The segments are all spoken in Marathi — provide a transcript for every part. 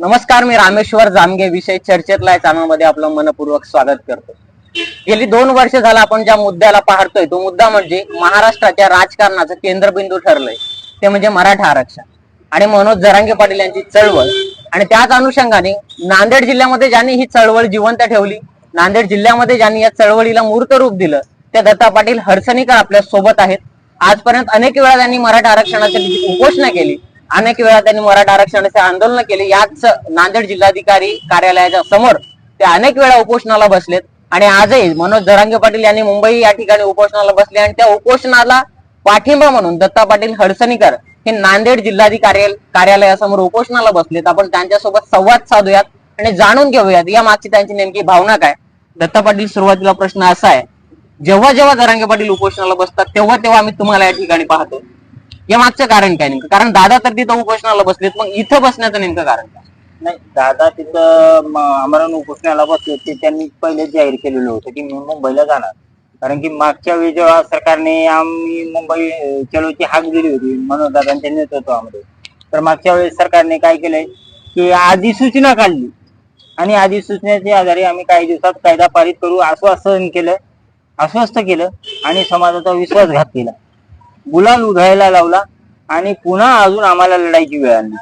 नमस्कार मी रामेश्वर जामगे. विषय चर्चेतला या चॅनलमध्ये आपलं मनपूर्वक स्वागत करतो. गेली दोन वर्ष झालं आपण ज्या मुद्द्याला पाहतोय तो मुद्दा म्हणजे महाराष्ट्राच्या राजकारणाचं केंद्रबिंदू ठरलंय. ते म्हणजे मराठा आरक्षण. आणि मनोज जरांगे पाटील यांची चळवळ. आणि त्याच अनुषंगाने नांदेड जिल्ह्यामध्ये ज्यांनी ही चळवळ जिवंत ठेवली नांदेड जिल्ह्यामध्ये ज्यांनी या चळवळीला मूर्त रूप दिलं ते दत्ता पाटील हरसणीकर आपल्यासोबत आहेत. आजपर्यंत अनेक वेळा त्यांनी मराठा आरक्षणाची उपोषणा केली. अनेक वेळा त्यांनी मराठा आरक्षणाचे आंदोलन केले. याच नांदेड जिल्हाधिकारी कार्यालयाच्या समोर ते अनेक वेळा उपोषणाला बसलेत. आणि आजही मनोज धरांगे पाटील यांनी मुंबई या ठिकाणी उपोषणाला बसले आणि त्या उपोषणाला पाठिंबा म्हणून दत्ता पाटील हडसणीकर हे नांदेड जिल्हाधिकारी कार्यालयासमोर उपोषणाला बसलेत. आपण त्यांच्यासोबत संवाद साधूयात आणि जाणून घेऊयात. या मागची त्यांची नेमकी भावना काय? दत्ता पाटील सुरुवातीला प्रश्न असा आहे जेव्हा जेव्हा जरांगे पाटील उपोषणाला बसतात तेव्हा तेव्हा आम्ही तुम्हाला या ठिकाणी पाहतो. या मागचं कारण काय नेमकं? कारण दादा तर तिथं उपोषणाला बसलेत मग इथं बसण्याचं नेमकं कारण काय? नाही दादा तिथं म- आमरण उपोषणाला बसले ते त्यांनी पहिले जाहीर केलेलं होतं की मी मुंबईला जाणार. कारण की मागच्या वेळी जेव्हा सरकारने आम्ही मुंबई अं, चलोची हाक दिली होती मनोज दादांच्या नेतृत्वामध्ये तर मागच्या वेळेस सरकारने काय केलंय की अधिसूचना काढली. आणि अधिसूचनेच्या आधारे आम्ही काही दिवसात कायदा पारित करू आश्वासन केलं आश्वस्त केलं आणि समाजाचा विश्वासघात केला. गुलाल उधळायला लावला आणि पुन्हा अजून आम्हाला लढायची वेळ आली.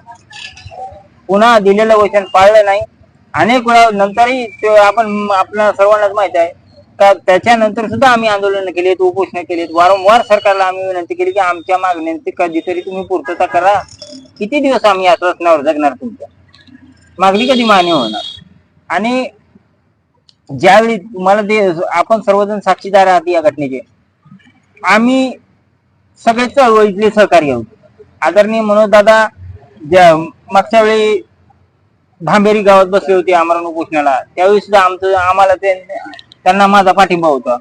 पुन्हा दिलेलं वचन पाळलं नाही. अनेक वेळा नंतरही आपण आपल्या सर्वांनाच माहीत आहे का त्याच्यानंतर सुद्धा आम्ही आंदोलन केलेत उपोषण केलेत. वारंवार सरकारला आम्ही विनंती केली की आमच्या मागण्यांची कधीतरी तुम्ही पूर्तता करा. किती दिवस आम्ही या रस्त्यावर जगणार तुमच्या? मागणी कधी मान्य होणार? आणि ज्यावेळी तुम्हाला ते आपण सर्वजण साक्षीदार आहात या घटनेचे. आम्ही सगळे चळवळीतले सहकार्य होते आदरणीय मनोज दादा ज्या मागच्या वेळी भांबेरी गावात बसले होते आमरण उपोषणाला त्यावेळी सुद्धा आमचं आम्हाला त्यांना माझा पाठिंबा होता.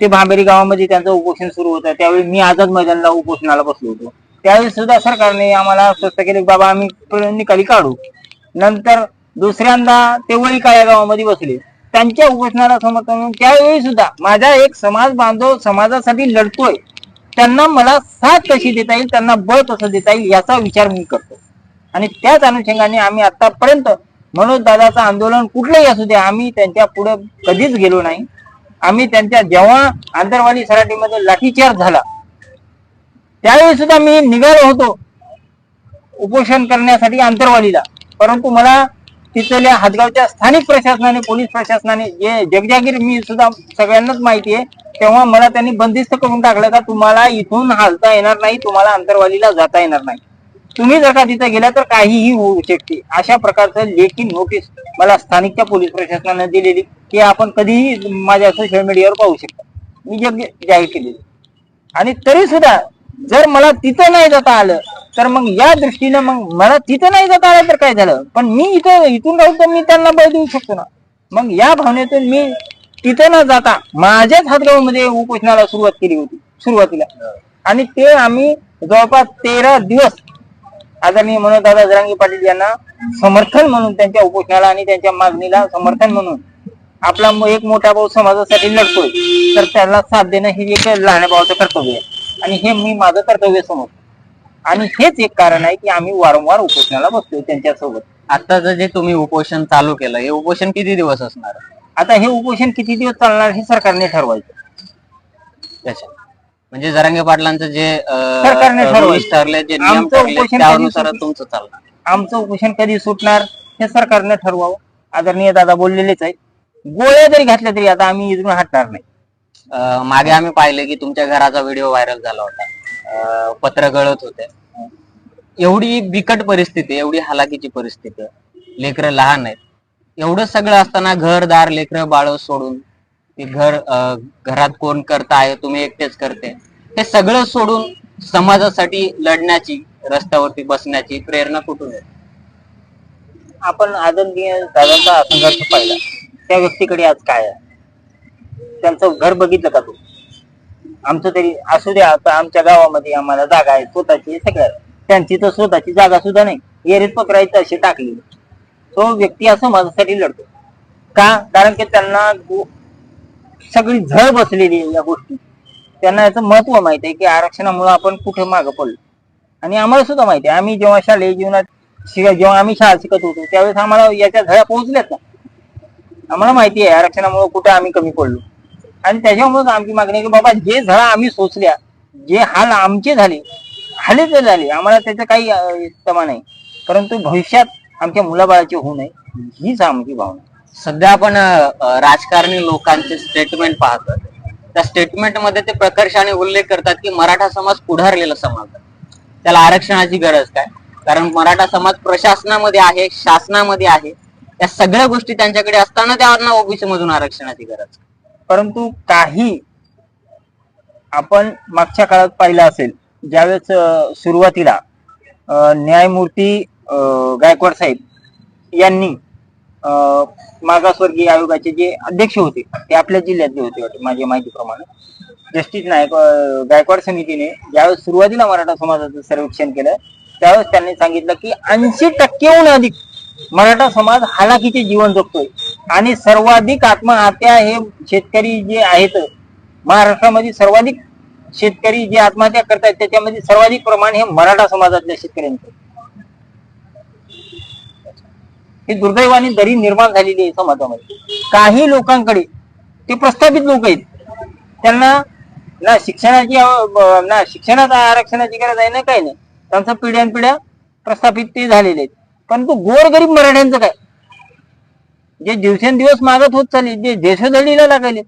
ते भांबेरी गावामध्ये त्यांचं उपोषण सुरू होतं. त्यावेळी मी आझाद मैदानला उपोषणाला बसलो होतो. त्यावेळी सुद्धा सरकारने आम्हाला आश्वस्त केले बाबा आम्ही निकाली काढू. नंतर दुसऱ्यांदा ते वळी काळ्या गावामध्ये बसले. त्यांच्या उपोषणाला समर्थन म्हणून त्यावेळी सुद्धा माझा एक समाज बांधव समाजासाठी लढतोय. त्यांना मला साथ कशी देता येईल त्यांना बळ कसं देता येईल याचा विचार मी करतो. आणि त्याच अनुषंगाने आम्ही आतापर्यंत मनोज दादाचं आंदोलन कुठलंही असू दे आम्ही त्यांच्या पुढे कधीच गेलो नाही. आम्ही त्यांच्या जेव्हा आंतरवाली सराटीमध्ये लाठीचार्ज झाला त्यावेळी सुद्धा मी निघालो होतो उपोषण करण्यासाठी आंतरवालीला परंतु मला तिथल्या हातगावच्या स्थानिक प्रशासनाने पोलीस प्रशासनाने जे जगजागीर मी सुद्धा सगळ्यांनाच माहिती आहे तेव्हा मला त्यांनी बंदिस्त करून टाकलं का तुम्हाला इथून हालता येणार नाही तुम्हाला अंतरवालीला जाता येणार नाही. तुम्ही जर का तिथे गेला तर काहीही होऊ शकते. अशा प्रकारचं लेखी नोटीस मला स्थानिकच्या पोलीस प्रशासनाने दिलेली की आपण कधीही माझ्या सोशल मीडियावर पाहू शकता. मी जग जाहीर केलेली. आणि तरी सुद्धा जर मला तिथं नाही जाता आलं तर मग या दृष्टीनं मग मला तिथं नाही जाता आलं तर काय झालं? पण मी इथं इथून राहून तर मी त्यांना बळ देऊ शकतो ना. मग या भावनेतून मी तिथं न जाता माझ्याच हातगावमध्ये उपोषणाला सुरुवात केली होती सुरुवातीला. आणि ते आम्ही जवळपास तेरा दिवस आदरणीय म्हणून दादा जरांगी पाटील यांना समर्थन म्हणून त्यांच्या उपोषणाला आणि त्यांच्या मागणीला समर्थन म्हणून आपला एक मोठा भाऊ समाजासाठी लढतोय. तर त्याला साथ देणं हे एक लहान भावाचं कर्तव्य आहे. आणि हे मी माझं कर्तव्य समजतो. आणि हेच एक कारण आहे की आम्ही वारंवार उपोषणाला बसतोय त्यांच्यासोबत. आताचं जे तुम्ही उपोषण चालू केलं हे उपोषण किती दिवस असणार? आता हे उपोषण किती दिवस चालणार हे सरकारने ठरवायचं. त्याच्या म्हणजे जरांगे पाटलांचं जे सरकारने ठरवायचं. रुल्स ठरले जे नियम आमचं ठरले उपोषण त्यानुसार कधी तुमचं चालणार. आमचं उपोषण कधी सुटणार हे सरकारने ठरवावं. आदरणीय दादा बोललेलेच आहेत. गोळ्या जरी घातल्या तरी आता आम्ही इथून हटणार नाही. अं, मागे आम्ही पाहिले की तुमच्या घराचा व्हिडिओ व्हायरल झाला होता. पत्र गळत होते. एवढी बिकट परिस्थिती एवढी हालाकीची परिस्थिती लेकरं लहान आहेत. एवढं सगळं असताना घरदार लेकरं बाळ सोडून ते घर घरात कोण करता आहे तुम्ही एकटेच करते. हे सगळं सोडून समाजासाठी लढण्याची रस्त्यावरती बसण्याची प्रेरणा कुठून येते? आपण आदरणीय दादांचा संघर्ष पाहिला. त्या व्यक्तीकडे आज काय आहे? त्यांचं घर बघितलं का तू? आमचं तरी असू द्या आता आमच्या गावामध्ये आम्हाला जागा आहे स्वतःची सगळ्या त्यांची तर स्वतःची जागा सुद्धा नाही. एरीत पकडायची अशी टाकली. तो व्यक्ती असं माझ्यासाठी लढतो. का? कारण की त्यांना सगळी झळ बसलेली या गोष्टी. त्यांना याचं महत्त्व माहीत आहे की आरक्षणामुळे आपण कुठे मागं पडलो. आणि आम्हाला सुद्धा माहिती आहे. आम्ही जेव्हा शालेय जीवनात शिका जेव्हा आम्ही शाळा शिकत होतो त्यावेळेस आम्हाला याच्या धड्या पोहोचल्यात ना आम्हाला माहिती आहे आरक्षणामुळे कुठे आम्ही कमी पडलो. आणि त्याच्यामुळेच आमची मागणी की बाबा जे धडा आम्ही सोचल्या जे हाल आमचे झाले हाले तर झाले आम्हाला त्याचं काही इस्तमा नाही. परंतु भविष्यात आमच्या मुलाबाळाचे होऊ नये हीच आमची भावना सध्या आपण राजकारणी लोकांचे स्टेटमेंट पाहतो. त्या स्टेटमेंटमध्ये ते प्रकर्षाने उल्लेख करतात की मराठा समाज पुढारलेला समाज त्याला आरक्षणाची गरज काय? कारण मराठा समाज प्रशासनामध्ये आहे शासनामध्ये आहे. या सगळ्या गोष्टी त्यांच्याकडे असताना त्यांना ओबीसी मधून आरक्षणाची गरज परंतु काही आपण मागच्या काळात पाहिलं असेल ज्यावेळेस सुरुवातीला न्यायमूर्ती गायकवाड साहेब यांनी अं, मागासवर्गीय आयोगाचे जे अध्यक्ष होते ते आपल्या जिल्ह्यातले होते वाटते माझ्या माहितीप्रमाणे. जस्टिस नायक गायकवाड समितीने ज्यावेळेस सुरुवातीला मराठा समाजाचं सर्वेक्षण केलं त्यावेळेस त्यांनी सांगितलं की ऐंशी टक्केहून अधिक मराठा समाज हालाकीचे जीवन जगतोय. आणि सर्वाधिक आत्महत्या हे शेतकरी जे आहेत महाराष्ट्रामध्ये सर्वाधिक शेतकरी जे आत्महत्या करतात त्याच्यामध्ये सर्वाधिक प्रमाण हे मराठा समाजातल्या शेतकऱ्यांचं. ही दुर्दैवाने दरी निर्माण झालेली आहे समाजामध्ये. काही लोकांकडे ते प्रस्थापित लोक आहेत. त्यांना ना शिक्षणाची ना शिक्षणात आरक्षणाची गरज आहे ना काही नाही. त्यांचं पिढ्यानपिढ्या प्रस्थापित ते झालेले आहेत. परंतु गोरगरीब मराठ्यांचं काय? जे दिवसेंदिवस मागत होत चालले जे देशोधडीला लागले.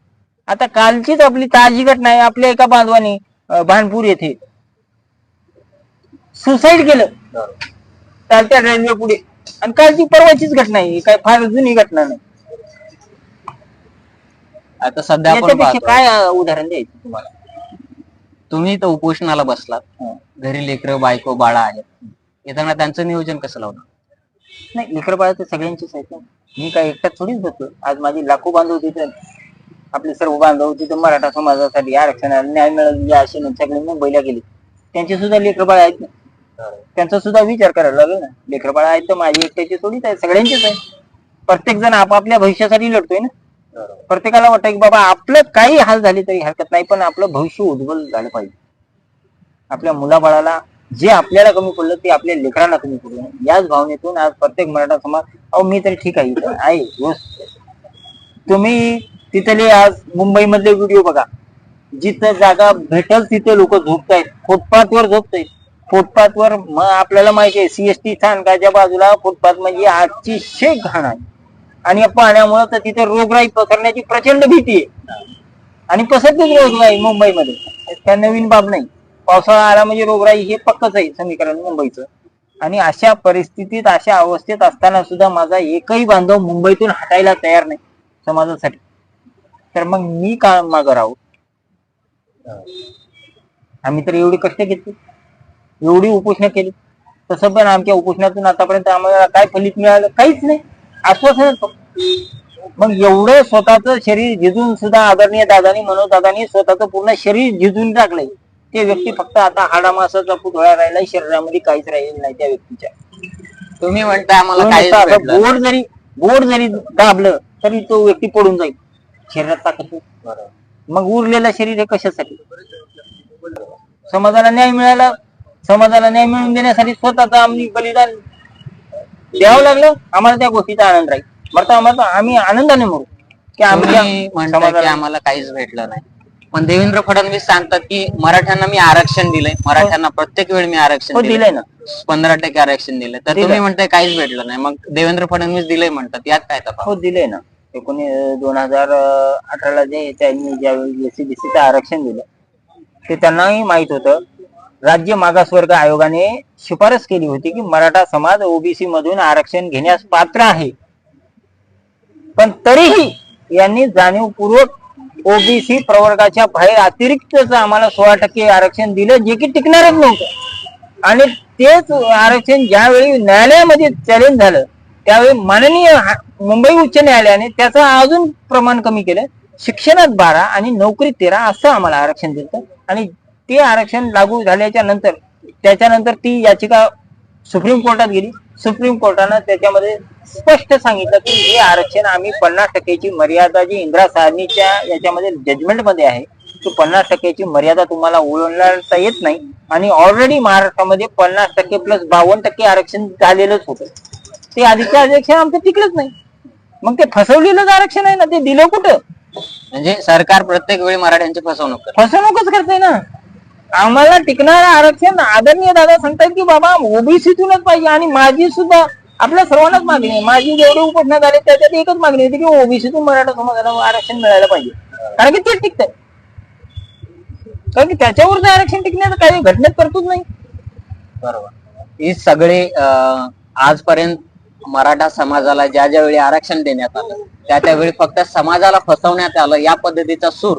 आता कालचीच आपली ताजी घटना आहे आपल्या एका बांधवाने भानपूर येथे. सुसाईड केलं. चालत्या रेल्वे पुढे. आणि कालची परवाचीच घटना आहे काय फार जुनी घटना नाही. आता सध्या आपण काय उदाहरण द्यायचं तुम्हाला? तुम्ही तर उपोषणाला बसलात. हं. घरी लेकरं बायको बाळा आहेत. येताना त्यांचं नियोजन कसं लावणार? नाही लेकर बाळ तर सगळ्यांचीच आहेत ना मी काय एकटा थोडीच होतो आज माझी लाखो बांधव तिथे आपले सर्व बांधव तिथे मराठा समाजासाठी आरक्षणाला न्याय मिळेल या आशेने सगळे मुंबईला गेले. त्यांचे सुद्धा लेकर बाळ आहेत ना. त्यांचा सुद्धा विचार करायला लागेल ना. लेकर बाळ आहेत तर माझी एकट्याची थोडीच आहे. सगळ्यांचीच आहे. प्रत्येक जण आपापल्या भविष्यासाठी लढतोय ना. प्रत्येकाला वाटतं की बाबा आपलं काही हाल झाले तरी हरकत नाही पण आपलं भविष्य उज्ज्वल झालं पाहिजे. आपल्या मुलाबाळाला जे आपल्याला कमी पडलं ते आपल्या लेकरांना कमी पडलं. याच भावनेतून आज प्रत्येक मराठा समाज अहो मी तरी ठीक आहे इथं आहे तुम्ही तिथले आज मुंबई मधले व्हिडिओ बघा. जिथं जागा भेटल तिथे लोक झोपतायत. फुटपाथवर झोपतायत. फुटपाथवर मग आपल्याला माहिती आहे सीएसटी स्थानकाच्या बाजूला फुटपाथ म्हणजे आजची शेक घाण आहे. आणि या पाण्यामुळे तर तिथे रोगराई पसरण्याची प्रचंड भीती आहे. आणि पसरतेच रोगराई मुंबईमध्ये. त्या नवीन बाब नाही. पावसाळा आला म्हणजे रोगराई हे पक्कच आहे समीकरण मुंबईचं. आणि अशा परिस्थितीत अशा अवस्थेत असताना सुद्धा माझा एकही बांधव मुंबईतून हटायला तयार नाही समाजासाठी. तर मग मी का मागं राहू? आम्ही तर एवढी कष्ट घेतली. एवढी उपोषण केली. तसं पण आमच्या उपोषणातून आतापर्यंत आम्हाला काय फलित मिळालं काहीच नाही. आश्वासन मग एवढं स्वतःचं शरीर झिजून सुद्धा आदरणीय दादानी मनोज दादानी स्वतःच पूर्ण शरीर झिजून टाकलंय. ते व्यक्ती फक्त आता हाडामासाचा पुतळा राहिलाय शरीरामध्ये काहीच राहिलेलं नाही त्या व्यक्तीच्या. तुम्ही म्हणताय आम्हाला काहीच भेटलं नाही. बोट जरी बोट जरी दाबलं तरी तो व्यक्ती पडून जाईल. शरीरात ताकद नाही. मग उरलेलं शरीर हे कशासाठी? समाजाला न्याय मिळाला. समाजाला न्याय मिळवून देण्यासाठी स्वतःच आम्ही बलिदान द्यावं लागलं. आम्हाला त्या गोष्टीचा आनंद राहील. बरं तर आम्हाला आम्ही आनंदाने मरू. की आमच्या तुम्ही म्हणताय की आम्हाला काहीच भेटलं नाही. पण देवेंद्र फडणवीस सांगतात की मराठ्यांना मी आरक्षण दिलंय. मराठ्यांना प्रत्येक वेळी मी आरक्षण हो दिलंय. ना. पंधरा टक्के आरक्षण दिलंय. तर दिलंय. तुम्ही म्हणताय काहीच भेटलं नाही. मग देवेंद्र फडणवीस दिलंय म्हणतात. यात काय तपास हो दिलंय ना. एकोणी दोन हजार अठराला जे त्यांनी ज्यावेळी एसीबीसीचं आरक्षण दिलं ते त्यांनाही माहीत होतं. राज्य मागासवर्ग आयोगाने शिफारस केली होती की मराठा समाज ओबीसी मधून आरक्षण घेण्यास पात्र आहे. पण तरीही यांनी जाणीवपूर्वक ओबीसी प्रवर्गाच्या बाहेर अतिरिक्तच आम्हाला सोळा टक्के आरक्षण दिलं जे की टिकणारच नव्हतं. आणि तेच आरक्षण ज्यावेळी न्यायालयामध्ये चॅलेंज झालं त्यावेळी माननीय मुंबई उच्च न्यायालयाने त्याचं अजून प्रमाण कमी केलं. शिक्षणात बारा आणि नोकरीत तेरा असं आम्हाला आरक्षण दिलं आणि ते आरक्षण लागू झाल्याच्यानंतर त्याच्यानंतर ती याचिका सुप्रीम कोर्टात गेली. सुप्रीम कोर्टानं त्याच्यामध्ये स्पष्ट सांगितलं की हे आरक्षण आम्ही पन्नास टक्क्याची मर्यादा जी इंदिरा साहनीच्या याच्यामध्ये जजमेंटमध्ये आहे की पन्नास टक्क्याची मर्यादा तुम्हाला ओलांडता येत नाही. आणि ऑलरेडी महाराष्ट्रामध्ये पन्नास टक्के प्लस बावन्न टक्के आरक्षण झालेलंच होतं. ते आधीचे आरक्षण आमचं टिकलंच नाही. मग ते फसवलेलंच आरक्षण आहे ना ते दिलं कुठं? म्हणजे सरकार प्रत्येक वेळी मराठ्यांची फसवणूक करते. फसवणूकच करते ना. आम्हाला टिकणारं आरक्षण आदरणीय दादा सांगतायत की बाबा ओबीसीतूनच पाहिजे आणि माझी सुद्धा आपल्या सर्वांनाच मागणी आहे. माझी जेवढे उपोषण आले त्याच्यात एकच मागणी होती की ओबीसीतून मराठा समाजाला आरक्षण मिळायला पाहिजे. कारण की ते टिकत कारण की त्याच्यावरचं आरक्षण टिकण्याचं काही घटनेत करतोच नाही. बरोबर. हे सगळे आजपर्यंत मराठा समाजाला ज्या ज्या वेळी आरक्षण देण्यात आलं त्या त्यावेळी फक्त समाजाला फसवण्यात आलं या पद्धतीचा सूर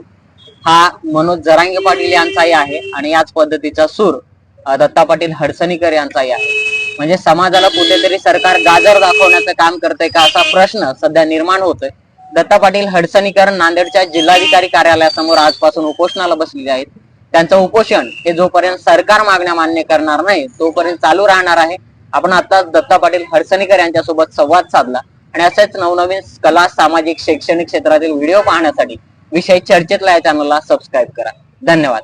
हा मनोज जरांगे पाटील यांचाही आहे आणि याच पद्धतीचा सूर दत्ता पाटील हडसणीकर यांचाही आहे. म्हणजे समाजाला कुठेतरी सरकार गाजर दाखवण्याचं काम करतंय का असा प्रश्न सध्या निर्माण होतोय. दत्ता पाटील हडसणीकर नांदेडच्या जिल्हाधिकारी कार्यालयासमोर आजपासून उपोषणाला बसलेले आहेत. त्यांचं उपोषण हे जोपर्यंत सरकार मागण्या मान्य करणार नाही तोपर्यंत चालू राहणार आहे. आपण आता दत्ता पाटील हडसणीकर यांच्यासोबत संवाद साधला आणि असेच नवनवीन कला सामाजिक शैक्षणिक क्षेत्रातील व्हिडिओ पाहण्यासाठी विषय चर्चेतला या चॅनलला सबस्क्राईब करा. धन्यवाद.